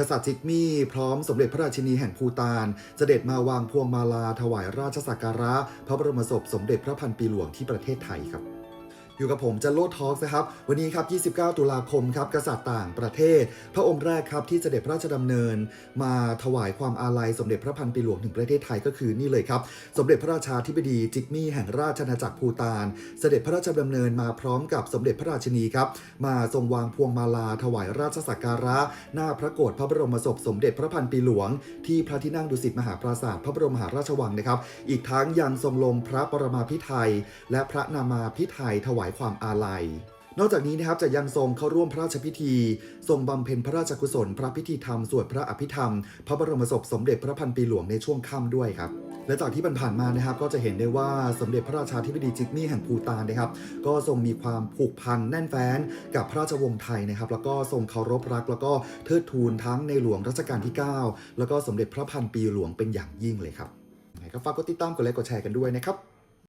กษัตริย์จิกมี่พร้อมสมเด็จพระราชินีแห่งภูตานเสด็จมาวางพวงมาลาถวายราชสักการะ พระบรมศพสมเด็จพระพันปีหลวงที่ประเทศไทยครับ อยู่กับผมจันโลดทอล์กนะครับ วันนี้ครับ 29 ตุลาคมครับ กษัตริย์ต่างประเทศ พระองค์แรกครับที่เสด็จพระราชดำเนิน มาถวายความอาลัยสมเด็จพระพันปีหลวงถึงประเทศไทยก็คือนี่เลยครับ สมเด็จพระราชาธิบดีจิกมี่แห่งราชอาณาจักรภูตาน เสด็จพระราชดำเนินมาพร้อมกับสมเด็จพระราชินีครับ มาทรงวางพวงมาลาถวายราชสักการะ หน้าพระโกศพระบรมศพสมเด็จพระพันปีหลวง ที่พระที่นั่งดุสิตมหาปราสาทพระบรมมหาราชวังนะครับ อีกทั้งยังทรงลงพระปรมาภิไธยและพระนามาภิไธยถวายความอาลัยนอกจากนี้นะครับจะยังทรงเข้าร่วมพระราชพิธี ทรงบำเพ็ญพระราชกุศล พระพิธีธรรม สวดพระอภิธรรม พระบรมศพสมเด็จพระพันปีหลวงในช่วงค่ำด้วยครับและจากที่ผ่านๆมานะครับก็จะเห็นได้ว่าสมเด็จพระราชาธิบดีจิกมี่แห่งภูตานนะครับก็ทรงมีความผูกพันแน่นแฟ้นกับพระราชวงศ์ไทยนะครับ แล้วก็ทรงเคารพรัก แล้วก็เทิดทูนทั้งในหลวงรัชกาลที่ 9 แล้วก็สมเด็จพระพันปีหลวงเป็นอย่างยิ่งเลยครับก็ฝากกดติดตามกดไลค์กดแชร์กันด้วยนะครับ